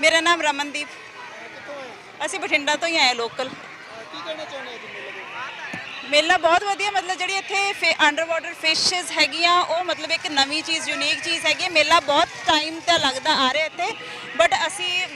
ਮੇਰਾ ਨਾਮ ਰਮਨਦੀਪ। ਅਸੀਂ ਬਠਿੰਡਾ ਤੋਂ ਹੀ ਆਏ ਲੋਕਲ ਕੀ ਕਹਿਣਾ ਚਾਹੁੰਦੇ ਹੋ ਤੁਸੀਂ ਮੇਲੇ ਮੇਲਾ ਬਹੁਤ ਵਧੀਆ, ਮਤਲਬ ਜਿਹੜੀ ਇੱਥੇ ਅੰਡਰ ਵਾਟਰ ਫਿਸ਼ਸ ਹੈਗੀਆਂ, ਉਹ ਮਤਲਬ ਇੱਕ ਨਵੀਂ ਚੀਜ਼ ਯੂਨੀਕ ਚੀਜ਼ ਹੈਗੀ ਹੈ। ਮੇਲਾ ਬਹੁਤ ਟਾਈਮ ਤਾਂ ਲੱਗਦਾ ਆ ਰਿਹਾ ਇੱਥੇ ਬਟ ਅਸੀਂ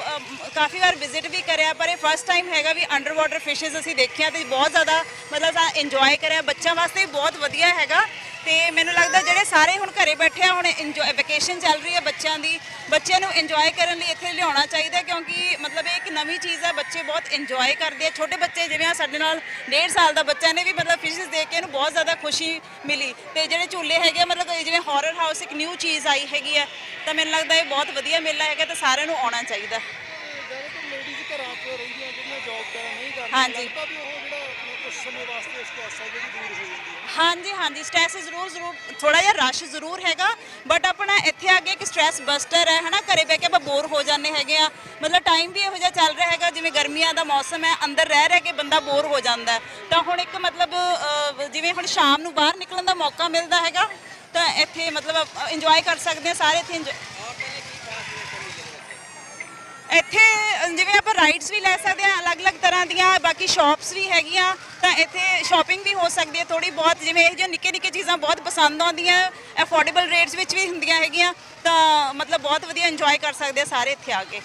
ਕਾਫੀ ਵਾਰ ਵਿਜ਼ਿਟ ਵੀ ਕਰਿਆ, ਪਰ ਇਹ ਫਸਟ ਟਾਈਮ ਹੈਗਾ ਵੀ ਅੰਡਰ ਵਾਟਰ ਫਿਸ਼ਸ ਅਸੀਂ ਦੇਖਿਆ ਤੇ ਬਹੁਤ ਜ਼ਿਆਦਾ, ਮਤਲਬ ਇੰਜੋਏ ਕਰਿਆ। ਬੱਚਿਆਂ ਵਾਸਤੇ ਵੀ ਬਹੁਤ ਵਧੀਆ ਹੈਗਾ। ਤੇ ਮੈਨੂੰ ਲੱਗਦਾ ਜਿਹੜੇ ਸਾਰੇ ਹੁਣ ਘਰੇ ਬੈਠੇ ਆ ਹੁਣ ਇੰਜੋਏ ਵੈਕੇਸ਼ਨ ਚੱਲ ਰਹੀ ਹੈ ਬੱਚਿਆਂ ਦੀ ਬੱਚਿਆਂ ਨੂੰ ਇੰਜੋਏ ਕਰਨ ਲਈ ਇੱਥੇ ਲਿਆਉਣਾ ਚਾਹੀਦਾ ਕਿਉਂਕਿ ਮਤਲਬ ਇਹ ਇੱਕ ਨਵੀਂ ਚੀਜ਼ ਹੈ ਬੱਚੇ ਬਹੁਤ ਇੰਜੋਏ ਕਰਦੇ ਆ। ਛੋਟੇ ਬੱਚੇ ਜਿਵੇਂ ਆ ਸਾਡੇ ਨਾਲ 1.5 ਸਾਲ ਦਾ ਬੱਚਾ ਨੇ ਵੀ ਮਤਲਬ ਫਿਸ਼ਸ ਦੇਖ ਕੇ ਇਹਨੂੰ ਬਹੁਤ ਜ਼ਿਆਦਾ ਖੁਸ਼ੀ ਮਿਲੀ। ਤੇ ਜਿਹੜੇ ਝੂਲੇ ਹੈਗੇ ਮਤਲਬ ਜਿਵੇਂ ਹਾਰਰ ਹਾਊਸ ਇੱਕ ਨਿਊ ਚੀਜ਼ ਆਈ ਹੈਗੀ ਹੈ ਤਾਂ ਮੈਨੂੰ ਲੱਗਦਾ ਇਹ ਬਹੁਤ ਵਧੀਆ ਮੇਲਾ ਹੈਗਾ ਤੇ ਸਾਰਿਆਂ ਨੂੰ ਆਉਣਾ ਚਾਹੀਦਾ ਹਾਂਜੀ। ਸਮੇਂ ਵਾਸਤੇ ਸਟ੍ਰੈਸ ਹੈ ਜਿਹੜੀ ਦੂਰ ਹੋ ਜਾਂਦੀ ਹੈ। ਹਾਂਜੀ ਹਾਂਜੀ। ਸਟ੍ਰੈਸ ਜ਼ਰੂਰ ਜ਼ਰੂਰ ਥੋੜਾ ਜਿਹਾ ਰਸ਼ ਜ਼ਰੂਰ ਹੈਗਾ ਬਟ ਆਪਣਾ ਇੱਥੇ ਆ ਕੇ ਇੱਕ ਸਟ੍ਰੈਸ ਬਸਟਰ ਹੈ ਹਨਾ? ਘਰੇ ਬਹਿ ਕੇ ਆਪਾਂ ਬੋਰ ਹੋ ਜਾਂਦੇ ਹੈਗੇ ਆ। ਮਤਲਬ ਟਾਈਮ ਵੀ ਇਹੋ ਜਿਹਾ ਚੱਲ ਰਿਹਾ ਹੈਗਾ ਜਿਵੇਂ ਗਰਮੀਆਂ ਦਾ ਮੌਸਮ ਹੈ ਅੰਦਰ ਰਹਿ ਰਹਿ ਕੇ ਬੰਦਾ ਬੋਰ ਹੋ ਜਾਂਦਾ ਹੈ। ਤਾਂ ਹੁਣ ਇੱਕ ਮਤਲਬ ਅਹ, ਜਿਵੇਂ ਹੁਣ ਸ਼ਾਮ ਨੂੰ ਬਾਹਰ ਨਿਕਲਣ ਦਾ ਮੌਕਾ ਮਿਲਦਾ ਹੈਗਾ ਤਾਂ ਇੱਥੇ ਮਤਲਬ ਇੰਜੋਏ ਕਰ ਸਕਦੇ ਆ ਸਾਰੇ ਇੱਥੇ enjoy- ਇੱਥੇ ਰਾਈਡਸ ਵੀ ਲੈ ਸਕਦੇ ਆ, ਅਲੱਗ-ਅਲੱਗ ਤਰ੍ਹਾਂ ਦੀਆਂ, ਬਾਕੀ ਸ਼ਾਪਸ ਵੀ ਹੈਗੀਆਂ, ਤਾਂ ਇੱਥੇ ਸ਼ਾਪਿੰਗ ਵੀ ਹੋ ਸਕਦੀ ਹੈ ਥੋੜੀ ਬਹੁਤ, ਜਿਵੇਂ ਇਹ ਜਿਹੇ ਨਿੱਕੇ-ਨਿੱਕੇ ਚੀਜ਼ਾਂ ਬਹੁਤ ਪਸੰਦ ਆਉਂਦੀਆਂ ਅਫੋਰਡੇਬਲ ਰੇਟਸ ਵਿੱਚ ਵੀ ਹੁੰਦੀਆਂ ਹੈਗੀਆਂ, ਤਾਂ ਮਤਲਬ ਬਹੁਤ ਵਧੀਆ ਇੰਜੋਏ ਕਰ ਸਕਦੇ ਆ ਸਾਰੇ ਇੱਥੇ ਆ ਕੇ।